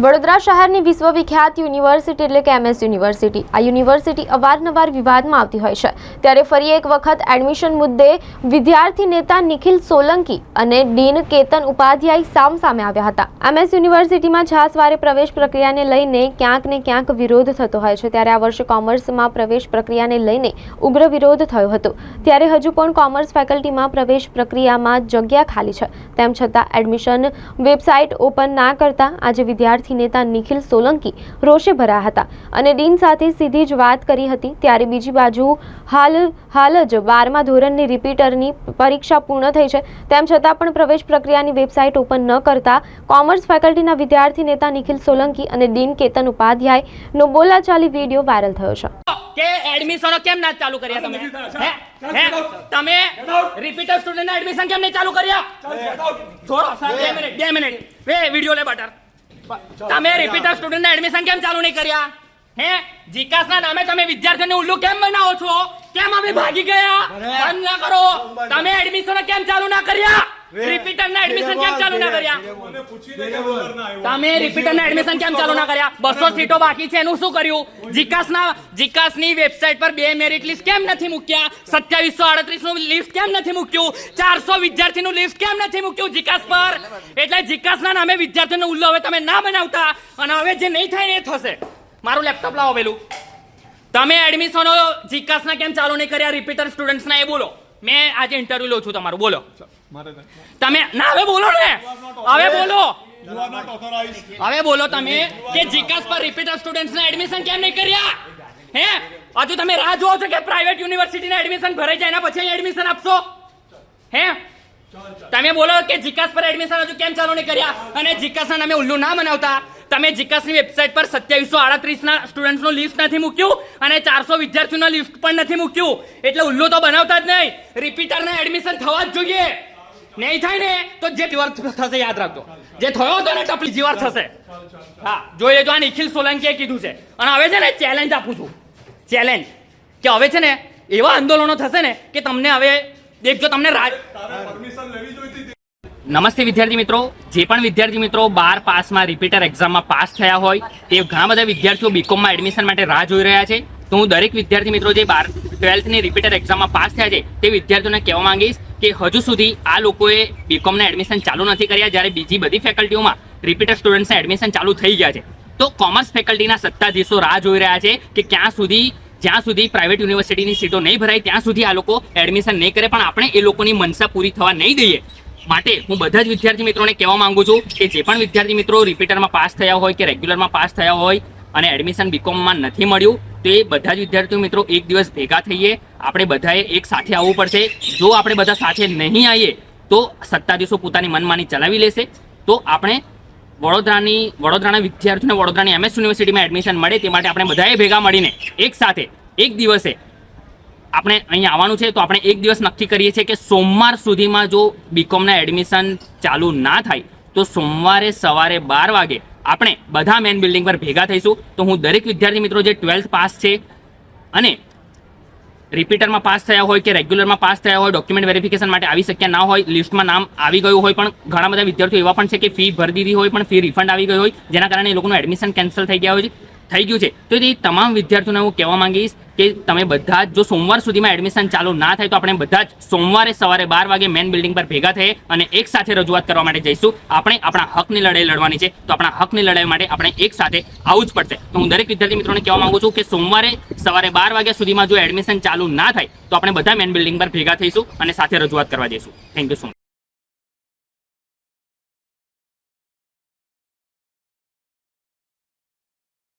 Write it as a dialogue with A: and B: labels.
A: વડોદરા શહેરની વિશ્વવિખ્યાત યુનિવર્સિટી એટલે કે એમએસ યુનિવર્સિટી. આ યુનિવર્સિટી અવારનવાર વિવાદમાં આવતી હોય છે. ત્યારે ફરી એક વખત એડમિશન મુદ્દે વિદ્યાર્થી નેતા નિખિલ સોલંકી અને ડીન કેતન ઉપાધ્યાય સામસામે આવ્યા હતા. એમએસ યુનિવર્સિટીમાં છાસવારે પ્રવેશ પ્રક્રિયાને લઈને ક્યાંક ને ક્યાંક વિરોધ થતો હોય છે. ત્યારે આ વર્ષે કોમર્સમાં પ્રવેશ પ્રક્રિયાને લઈને ઉગ્ર વિરોધ થયો હતો. ત્યારે હજુ પણ કોમર્સ ફેકલ્ટીમાં પ્રવેશ પ્રક્રિયામાં જગ્યા ખાલી છે. તેમ છતાં એડમિશન વેબસાઇટ ઓપન ના કરતા આજે વિદ્યાર્થી નેતા નિખિલ સોલંકી રોષે ભરાયા હતા અને ડીન સાથે સીધી જ વાત કરી હતી ત્યારે બીજી બાજુ હાલ હાલ જ બારમા ધોરણની રિપીટરની પરીક્ષા પૂર્ણ થઈ છે. તેમ છતાં પણ પ્રવેશ પ્રક્રિયાની વેબસાઇટ ઓપન ન કરતા કોમર્સ ફેકલ્ટીના વિદ્યાર્થી નેતા નિખિલ સોલંકી અને ડીન કેતન ઉપાધ્યાયનો બોલાચાલી વીડિયો વાયરલ થયો છે.
B: કે એડમિશનો કેમ ના ચાલુ કર્યા તમે? હે? હે? તમે રિપીટર સ્ટુડન્ટ એડમિશન કેમ નહીં ચાલુ કર્યા? છોડો સર બે મિનિટ બે મિનિટ. વે વિડિયો લે બટર. તમે રિપીટર સ્ટુડન્ટ એડમિશન કેમ ચાલુ નહીં કર્યા? હે? જીકાસ ના નામે તમે વિદ્યાર્થીઓને ઉલ્લુ કેમ બનાવો છો? કેમ અમે ભાગી ગયા? બંધ ના કરો. તમે એડમિશન કેમ ચાલુ ના કર્યા? રિપીટર ના એડમિશન કેમ ચાલુ ના કર્યા? તમે રિપીટર ના એડમિશન કેમ ચાલુ ના કર્યા? બસો સીટો બાકી છે એનું શું કર્યું? જીકાસના જીકાસની વેબસાઇટ પર બે મેરિટ લિસ્ટ કેમ નથી મૂક્યા? સત્યાવીસો આડત્રીસનું લિસ્ટ કેમ નથી મૂક્યું? ચારસો વિદ્યાર્થીનું લિસ્ટ કેમ નથી મૂક્યું? જીકાસ પર એટલે જીકાસના નામે વિદ્યાર્થીઓને ઉલ્લો હવે તમે ના બનાવતા અને હવે જે નહીં થાય ને એ થશે. મારું લેપટોપ લાવો પેલું. તમે એડમિશનો જીકાસના કેમ ચાલુ નહીં કર્યા? રિપીટર સ્ટુડન્ટ્સના એ બોલો. મેં આજે ઇન્ટરવ્યુ લઉં છું તમારું. બોલો. તમે ના હવે બોલો ને. હવે બોલો. હવે બોલો તમે કે જીકાસ પર રિપીટર સ્ટુડન્ટ્સના એડમિશન કેમ નહીં કર્યા? હે? હજુ તમે રાહ જોવો છો કે પ્રાઇવેટ યુનિવર્સિટીના એડમિશન ભરાઈ જાય એના પછી એડમિશન આપશો? હે? તમે બોલો કે જીકાસ પર એડમિશન હજુ કેમ ચાલુ નહીં કર્યા? અને જીકાસના નામે ઉલ્લુ ના બનાવતા તમે જીકાસની વેબસાઇટ પર સત્યાવીસો આડત્રીસના સ્ટુડન્ટ્સનું લિસ્ટ નથી મૂક્યું અને ચારસો વિદ્યાર્થીઓના લિસ્ટ પણ નથી મૂક્યું. એટલે ઉલ્લુ તો બનાવતા જ નહીં. રિપીટરના એડમિશન થવા જ જોઈએ. નહીં થાય ને, તો જે જીવાર થશે યાદ રાખજો. જે થયો હતો ને ટપલી જીવાર થશે. હા, જોઈ લેજો, આ નિખિલ સોલંકીએ કીધું છે. અને હવે છે ને ચેલેન્જ આપું છું. ચેલેન્જ કે હવે છે ને, એવા આંદોલનો થશે ને, કે તમને હવે દેખજો તમને રાજ. નમસ્તે વિદ્યાર્થી મિત્રો. જે પણ વિદ્યાર્થી મિત્રો બાર પાસમાં રિપીટર એક્ઝામમાં પાસ થયા હોય તે ઘણા બધા વિદ્યાર્થીઓ બીકોમમાં એડમિશન માટે રાહ જોઈ રહ્યા છે. તો હું દરેક વિદ્યાર્થી મિત્રો જે બાર ટ્વેલ્થની રિપીટર એક્ઝામમાં પાસ થયા છે તે વિદ્યાર્થીઓને કહેવા માંગીશ કે હજુ સુધી આ લોકોએ બીકોમના એડમિશન ચાલુ નથી કર્યા જ્યારે બીજી બધી ફેકલ્ટીઓમાં રિપીટર સ્ટુડન્ટ્સના એડમિશન ચાલુ થઈ ગયા છે. તો કોમર્સ ફેકલ્ટીના સત્તાધીશો રાહ જોઈ રહ્યા છે કે ક્યાં સુધી જ્યાં સુધી પ્રાઇવેટ યુનિવર્સિટીની સીટો નહીં ભરાય, ત્યાં સુધી આ લોકો એડમિશન નહીં કરે, પણ આપણે એ લોકોની મનસા પૂરી થવા નહીં દઈએ. માટે હું બધા જ વિદ્યાર્થી મિત્રોને કહેવા માંગુ છું કે જે પણ વિદ્યાર્થી મિત્રો રિપીટરમાં પાસ થયા હોય કે રેગ્યુલરમાં પાસ થયા હોય અને એડમિશન બીકોમમાં નથી મળ્યું, તો એ બધા જ વિદ્યાર્થીઓ મિત્રો એક દિવસ ભેગા થઈએ, આપણે બધાએ એક સાથે આવવું પડશે. જો આપણે બધા સાથે નહીં આવીએ, તો સત્તાધીશો પોતાની મનમાની ચલાવી લેશે. તો આપણે વડોદરાની વડોદરાના વિદ્યાર્થીઓને વડોદરાની એમએસ યુનિવર્સિટીમાં એડમિશન મળે તે માટે આપણે બધાએ ભેગા મળીને એક સાથે, એક દિવસે આપણે અહીં આવવાનું છે તો આપણે એક દિવસ નક્કી કરીએ છીએ કે સોમવાર સુધીમાં જો બીકોમના એડમિશન ચાલુ ના થાય, તો સોમવારે સવારે બાર વાગે આપણે બધા મેન બિલ્ડિંગ પર ભેગા થઈશું. તો હું દરેક વિદ્યાર્થી મિત્રો જે ટ્વેલ્થ પાસ છે અને રિપીટરમાં પાસ થયા હોય કે રેગ્યુલરમાં પાસ થયા હોય ડોક્યુમેન્ટ વેરિફિકેશન માટે આવી શક્યા ના હોય લિસ્ટમાં નામ આવી ગયું હોય, પણ ઘણા બધા વિદ્યાર્થીઓ એવા પણ છે કે ફી ભરી દીધી હોય, પણ ફી રિફંડ આવી ગઈ હોય, જેના કારણે એ લોકોનું એડમિશન કેન્સલ થઈ ગયા હોય છે. થઈ ગયું છે. તો એ તમામ વિદ્યાર્થીઓને હું કહેવા માંગીશ કે તમે બધા જ જો સોમવાર સુધીમાં એડમિશન ચાલુ ના થાય તો આપણે બધા જ સોમવારે સવારે બાર વાગે મેન બિલ્ડિંગ પર ભેગા થઈએ અને એક સાથે રજૂઆત કરવા માટે જઈશું. આપણે આપણા હકની લડાઈ લડવાની છે. તો આપણા હકની લડાઈ માટે આપણે એક સાથે આવવું જ પડશે. તો હું દરેક વિદ્યાર્થી મિત્રોને કહેવા માંગુ છું કે સોમવારે સવારે બાર વાગ્યા સુધીમાં જો એડમિશન ચાલુ ના થાય તો આપણે બધા મેન બિલ્ડિંગ પર ભેગા થઈશું અને સાથે રજૂઆત કરવા જઈશું. Thank you so much